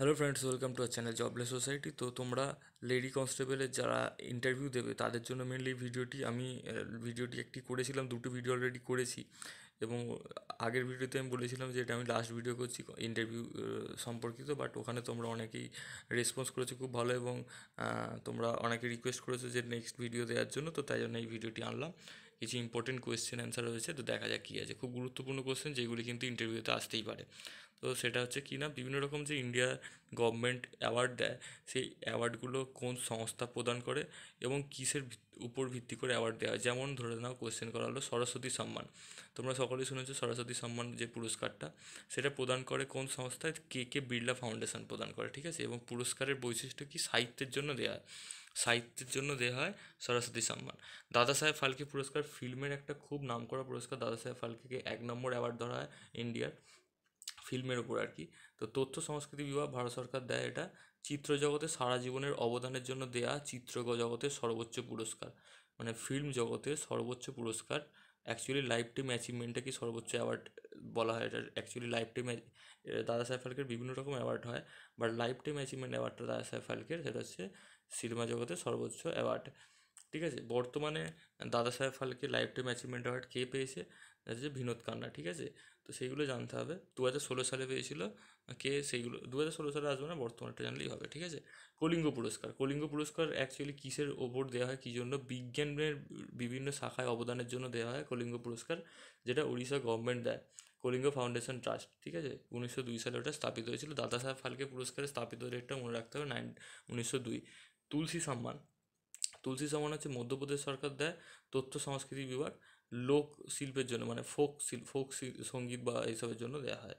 Hello friends welcome to our channel jobless society তো তোমরা lady কনস্টেবলের যারা ইন্টারভিউ দেবে, তাদের জন্য মেনলি ভিডিওটি আমি ভিডিওটি একটি করেছিলাম, দুটো ভিডিও অলরেডি করেছি। এবং আগের ভিডিওতে আমি বলেছিলাম যে এটা আমি লাস্ট ভিডিও করছি ইন্টারভিউ সম্পর্কিত বাট ওখানে তোমরা অনেকেই রেসপন্স করেছ খুব ভালো এবং তোমরা অনেকে রিকোয়েস্ট করেছ যে নেক্সট ভিডিও দেওয়ার জন্য, তো তাই জন্য এই ভিডিওটি আনলাম। কিছু ইম্পর্টেন্ট কোয়েশ্চেন অ্যান্সার রয়েছে, তো দেখা যাক কী আছে। খুব গুরুত্বপূর্ণ কোয়েশ্চেন যেগুলি কিন্তু ইন্টারভিউতে আসতেই পারে। তো সেটা হচ্ছে কি না, বিভিন্ন রকম যে ইন্ডিয়া গভর্নমেন্ট অ্যাওয়ার্ড দেয়, সেই অ্যাওয়ার্ডগুলো কোন সংস্থা প্রদান করে এবং কিসের উপর ভিত্তি করে অ্যাওয়ার্ড দেওয়া হয়? যেমন ধরে নাও কোয়েশ্চেন করা হলো সরস্বতী সম্মান। তোমরা সকলেই শুনেছো সরস্বতী সম্মান যে পুরস্কারটা, সেটা প্রদান করে কোন সংস্থায়? কে কে বিড়লা ফাউন্ডেশন প্রদান করে, ঠিক আছে? এবং পুরস্কারের বৈশিষ্ট্য কি? সাহিত্যের জন্য দেওয়া হয়। সাহিত্যের জন্য দেওয়া হয় সরস্বতী সম্মান। দাদা সাহেব ফালকে পুরস্কার, ফিল্মের একটা খুব নামকরা পুরস্কার, দাদা সাহেব ফালকেকে এক নম্বর অ্যাওয়ার্ড ধরা হয় ইন্ডিয়ার ফিল্মের ওপর আর কি। তো তথ্য সংস্কৃতি বিভাগ ভারত সরকার দেয় এটা, চিত্র জগতে সারা জীবনের অবদানের জন্য দেয়া চিত্র জগতের সর্বোচ্চ পুরস্কার। মানে ফিল্ম জগতের সর্বোচ্চ পুরস্কার অ্যাকচুয়ালি লাইফ টাইম অ্যাচিভমেন্টটাকে সর্বোচ্চ অ্যাওয়ার্ড বলা হয় এটা অ্যাকচুয়ালি লাইফ টাইম দাদা সাহেব ফালকের বিভিন্ন রকম অ্যাওয়ার্ড হয় বাট লাইফ টাইম অ্যাচিভমেন্ট অ্যাওয়ার্ডটা দাদা সাহেব ফালকের, সেটা হচ্ছে সিনেমা জগতের সর্বোচ্চ অ্যাওয়ার্ড ঠিক আছে? বর্তমানে Dada Saheb Phalke life time achievement award কে পেয়েছে? হচ্ছে বিনোদ কান্না, ঠিক আছে? তো সেইগুলো জানতে হবে। দু হাজার ষোলো সালে পেয়েছিল, কে সেইগুলো দু হাজার ষোলো সালে আসবে না, বর্তমানটা জানলেই হবে, ঠিক আছে? কলিঙ্গ পুরস্কার কলিঙ্গ পুরস্কার অ্যাকচুয়ালি কিসের ওপর দেওয়া হয়, কী জন্য? বিজ্ঞানের বিভিন্ন শাখায় অবদানের জন্য দেওয়া হয় কলিঙ্গ পুরস্কার, যেটা উড়িষ্যা গভর্নমেন্ট দেয়, কলিঙ্গ ফাউন্ডেশন ট্রাস্ট ঠিক আছে? উনিশশো দুই সালে ওটা স্থাপিত হয়েছিল, দাদা সাহেব ফালকে পুরস্কারে স্থাপিত ডেটটা মনে রাখতে হবে, নাইন, উনিশশো দুই। তুলসী সম্মান তুলসী সম্মান হচ্ছে মধ্যপ্রদেশ সরকার দেয়, তথ্য সংস্কৃতি বিভাগ লোক শিল্পের জন্য মানে ফোক ফোক সংগীত বা এইসবের জন্য দেওয়া হয়।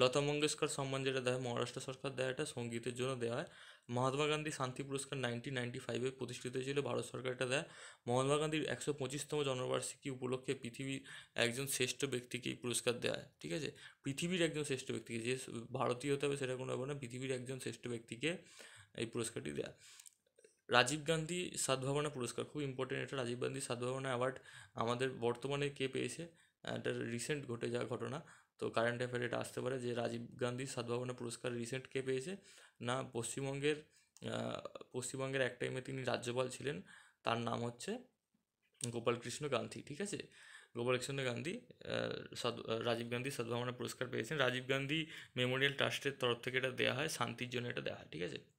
লতা মঙ্গেশকর সম্মান যেটা দেয়, মহারাষ্ট্র সরকার দেয় এটা সঙ্গীতের জন্য দেওয়া হয়। মহাত্মা গান্ধী শান্তি পুরস্কার নাইনটিন নাইনটি ফাইভে প্রতিষ্ঠিত হয়েছিল, ভারত সরকার এটা দেয়। মহাত্মা গান্ধীর একশো পঁচিশতম জন্মবার্ষিকী উপলক্ষে পৃথিবীর একজন শ্রেষ্ঠ ব্যক্তিকে এই পুরস্কার দেওয়া হয়, ঠিক আছে? পৃথিবীর একজন শ্রেষ্ঠ ব্যক্তিকে, যে ভারতীয় হতে হবে সেটা কোনো ব্যাপার না, পৃথিবীর একজন শ্রেষ্ঠ ব্যক্তিকে এই পুরস্কারটি দেয় রাজীব গান্ধী সদ্ভাবনা পুরস্কার, খুব ইম্পর্টেন্ট এটা রাজীব গান্ধী সদ্ভাবনা অ্যাওয়ার্ড আমাদের বর্তমানে কে পেয়েছে? এটা রিসেন্ট ঘটে যাওয়া ঘটনা। তো কারেন্ট অ্যাফেয়ার এটা আসতে পারে যে রাজীব গান্ধী সদ্ভাবনা পুরস্কার রিসেন্ট কে পেয়েছে? না, পশ্চিমবঙ্গের পশ্চিমবঙ্গের এক টাইমে তিনি রাজ্যপাল ছিলেন। তার নাম হচ্ছে গোপালকৃষ্ণ গান্ধী, ঠিক আছে? গোপালকৃষ্ণ গান্ধী সদ- রাজীব গান্ধী সদ্ভাবনা পুরস্কার পেয়েছেন। রাজীব গান্ধী মেমোরিয়াল ট্রাস্টের তরফ থেকে এটা দেওয়া হয়, শান্তির জন্য এটা দেওয়া হয়, ঠিক আছে?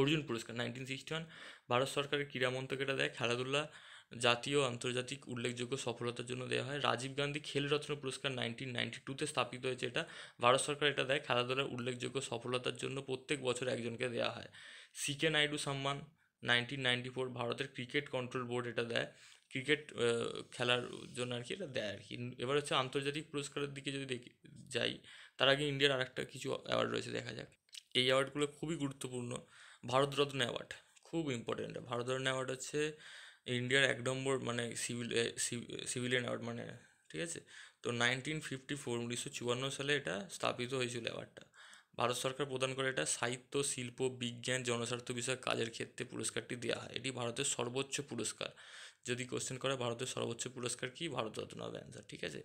অর্জুন পুরস্কার নাইনটিন সিক্সটি ওয়ান ভারত সরকারের ক্রীড়া মন্ত্রক এটা দেয় খেলাধুলা জাতীয় আন্তর্জাতিক উল্লেখযোগ্য সফলতার জন্য দেওয়া হয়। রাজীব গান্ধী খেলরত্ন পুরস্কার নাইনটিন নাইনটি টুতে স্থাপিত হয়েছে এটা। ভারত সরকার এটা দেয়, খেলাধুলার উল্লেখযোগ্য সফলতার জন্য প্রত্যেক বছর একজনকে দেওয়া হয়। সিকে নাইডু সম্মান নাইনটিন নাইনটি ফোর ভারতের ক্রিকেট কন্ট্রোল বোর্ড এটা দেয়। ক্রিকেট খেলার জন্য আর কি এটা দেয় আর কি। এবার হচ্ছে আন্তর্জাতিক পুরস্কারের দিকে যদি দেখি, যাই, তার আগে ইন্ডিয়ার আরেকটা কিছু অ্যাওয়ার্ড রয়েছে দেখা যাক। এই অ্যাওয়ার্ডগুলো খুবই গুরুত্বপূর্ণ। ভারতরত্ন অ্যাওয়ার্ড, খুব ইম্পর্টেন্ট ভারতরত্ন অ্যাওয়ার্ড হচ্ছে ইন্ডিয়ার এক নম্বর মানে সিভিল সিভিলিয়ান অ্যাওয়ার্ড মানে ঠিক আছে? তো নাইনটিন ফিফটি ফোর উনিশশো চুয়ান্ন সালে এটা স্থাপিত হয়েছিল অ্যাওয়ার্ডটা। ভারত সরকার প্রদান করে এটা সাহিত্য, শিল্প, বিজ্ঞান, জনস্বার্থ বিষয়ক কাজের ক্ষেত্রে পুরস্কারটি দেওয়া হয়। এটি ভারতের সর্বোচ্চ পুরস্কার। যদি কোশ্চেন করে, ভারতের সর্বোচ্চ পুরস্কার কি? ভারতরত্ন হবে অ্যান্সার ঠিক আছে?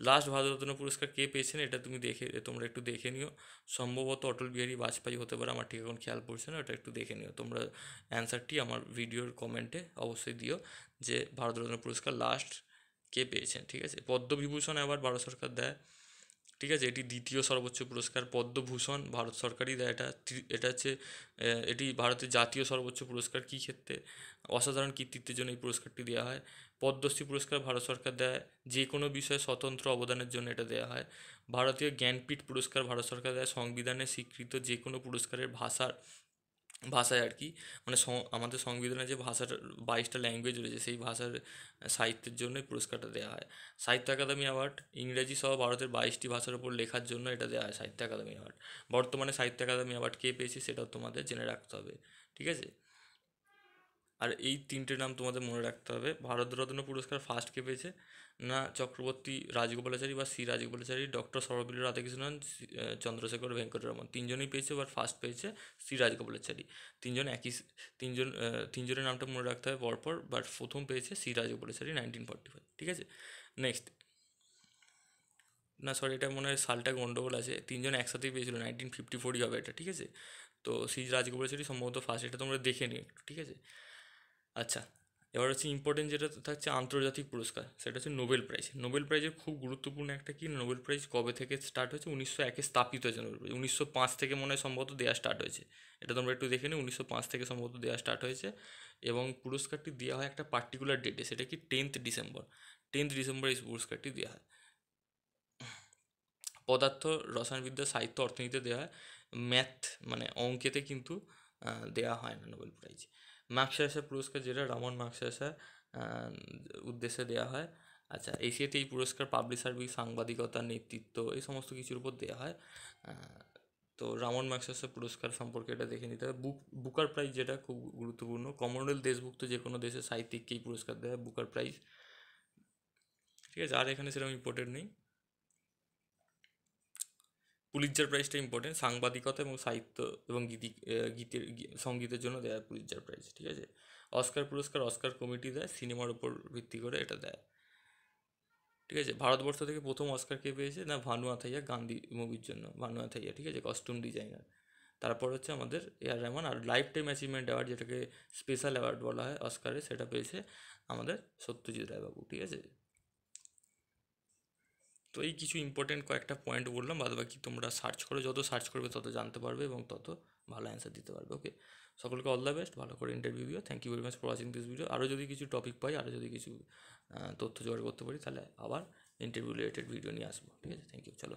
লাস্ট ভারতরত্ন পুরস্কার কে পেয়েছেন এটা তুমি দেখে, তোমরা একটু দেখে নিও। সম্ভবত অটল বিহারী বাজপেয়ী হতে পারে, আমার ঠিক এখন খেয়াল পড়ছে না, ওটা একটু দেখে নিও। তোমরা অ্যান্সারটি আমার ভিডিওর কমেন্টে অবশ্যই দিও যে ভারতরত্ন পুরস্কার লাস্ট কে পেয়েছেন, ঠিক আছে? পদ্মবিভূষণ অ্যাওয়ার্ড ভারত সরকার দেয়, ঠিক আছে? এটি দ্বিতীয় সর্বোচ্চ পুরস্কার। পদ্মভূষণ ভারত সরকারই দেয়, এটা এটা হচ্ছে এটি ভারতের জাতীয় সর্বোচ্চ পুরস্কার। কী ক্ষেত্রে? অসাধারণ কৃতিত্বের জন্য এই পুরস্কারটি দেওয়া হয়। পদ্মশ্রী পুরস্কার ভারত সরকার দেয়, যে কোনো বিষয়ে স্বতন্ত্র অবদানের জন্য এটা দেওয়া হয়। ভারতীয় জ্ঞানপীঠ পুরস্কার ভারত সরকার দেয়, সংবিধানে স্বীকৃত যে কোনো পুরস্কারের ভাষার, ভাষায় আর কি মানে আমাদের সংবিধানে যে ভাষার বাইশটা ল্যাঙ্গুয়েজ রয়েছে, সেই ভাষার সাহিত্যের জন্য পুরস্কারটা দেওয়া হয়। সাহিত্য একাডেমি অ্যাওয়ার্ড ইংরেজি সহ ভারতের বাইশটি ভাষার উপর লেখার জন্য এটা দেওয়া হয়, সাহিত্য একাডেমি অ্যাওয়ার্ড বর্তমানে সাহিত্য একাডেমি অ্যাওয়ার্ড কে পেয়েছে সেটাও তোমাদের জেনে রাখতে হবে, ঠিক আছে? আর এই তিনটে নাম তোমাদের মনে রাখতে হবে। ভারতরত্ন পুরস্কার ফার্স্ট কে পেয়েছে না চক্রবর্তী রাজগোপালাচারী বা শ্রী রাজগোপালাচারী ডক্টর সর্বপল্লী রাধাকৃষ্ণন চন্দ্রশেখর ভেঙ্কটরমন। তিনজনই পেয়েছে বাট ফার্স্ট পেয়েছে শ্রী রাজগোপালাচারী। তিনজন একই তিনজন তিনজনের নামটা মনে রাখতে হবে পরপর বাট প্রথম পেয়েছে Shri Rajagopalachari nineteen forty five ঠিক আছে? নেক্সট না সরি এটা মনে হয় সালটা গন্ডগোল আছে। তিনজন একসাথেই পেয়েছিল নাইনটিন ফিফটি ফোরই হবে এটা, ঠিক আছে? তো সেই রাজগোপাল সেটি সম্ভবত ফার্স্ট এটা তোমরা দেখে নিও ঠিক আছে? আচ্ছা এবার হচ্ছে ইম্পর্টেন্ট যেটা থাকছে আন্তর্জাতিক পুরস্কার, সেটা হচ্ছে নোবেল প্রাইজ। নোবেল প্রাইজের খুব গুরুত্বপূর্ণ একটা কি, নোবেল প্রাইজ কবে থেকে স্টার্ট হয়েছে? উনিশশো একে স্থাপিত হয়েছে নোবেল প্রাইজ। উনিশশো পাঁচ থেকে মনে হয় সম্ভবত দেওয়া স্টার্ট হয়েছে। এটা তোমরা একটু দেখে নিই উনিশশো পাঁচ থেকে সম্ভবত দেওয়া স্টার্ট হয়েছে এবং পুরস্কারটি দেওয়া হয় একটা পার্টিকুলার ডেটে সেটা কি টেন্থ ডিসেম্বর টেন্থ ডিসেম্বর এই পুরস্কারটি দেওয়া হয়। পদার্থ, রসায়নবিদ্যা, সাহিত্য, অর্থনীতিতে দেওয়া হয়। ম্যাথ মানে অঙ্কেতে কিন্তু দেওয়া হয় না নোবেল প্রাইজ। মার্কসাসা পুরস্কার যেটা, রামন মার্কসাসা উদ্দেশ্যে দেওয়া হয়। আচ্ছা এশিয়াতে এই পুরস্কার পাবলিক সার্ভিস সাংবাদিকতা, নেতৃত্ব, এই সমস্ত কিছুর উপর দেওয়া হয়। তো রামন ম্যাক্সাসের পুরস্কার সম্পর্কে এটা দেখে নিতে হবে। বুক, বুকার প্রাইজ যেটা খুব গুরুত্বপূর্ণ। কমনওয়েলথ দেশভুক্ত যে কোনো দেশের সাহিত্যিককেই পুরস্কার দেওয়া হয়, বুকার প্রাইজ। ঠিক আছে, আর এখানে সেরকম ইম্পর্টেন্ট নেই। পুলিৎজার প্রাইজটা ইম্পর্টেন্ট সাংবাদিকতা এবং সাহিত্য এবং গীতি গীতের সঙ্গীতের জন্য দেয় পুলিৎজার প্রাইজ ঠিক আছে? অস্কার পুরস্কার অস্কার কমিটি দেয় সিনেমার উপর ভিত্তি করে এটা দেয়। ঠিক আছে? ভারতবর্ষ থেকে প্রথম অস্কার কে পেয়েছে? না, ভানু আথাইয়া, গান্ধী মুভির জন্য, ভানু আথাইয়া, ঠিক আছে? কস্টিউম ডিজাইনার তারপর হচ্ছে আমাদের এ আর রহমান আর লাইফ টাইম অ্যাচিভমেন্ট অ্যাওয়ার্ড যেটাকে স্পেশাল অ্যাওয়ার্ড বলা হয় অস্কারে সেটা পেয়েছে আমাদের সত্যজিৎ রায়বাবু, ঠিক আছে? তো এই কিছু ইম্পর্টেন্ট কয়েকটা পয়েন্ট বললাম বাদ বাকি তোমরা সার্চ করো, যত সার্চ করবে তত জানতে পারবে এবং তত ভালো অ্যান্সার দিতে পারবে ওকে সকলকে অল দ্য বেস্ট ভালো করে ইন্টারভিউ দিও thank you very much for watching this video আরও যদি কিছু টপিক পাই আরও যদি কিছু তথ্য জোগাড় করতে পারি, তাহলে আবার ইন্টারভিউ রিলেটেড ভিডিও নিয়ে আসব, ঠিক আছে? থ্যাংক ইউ চলো।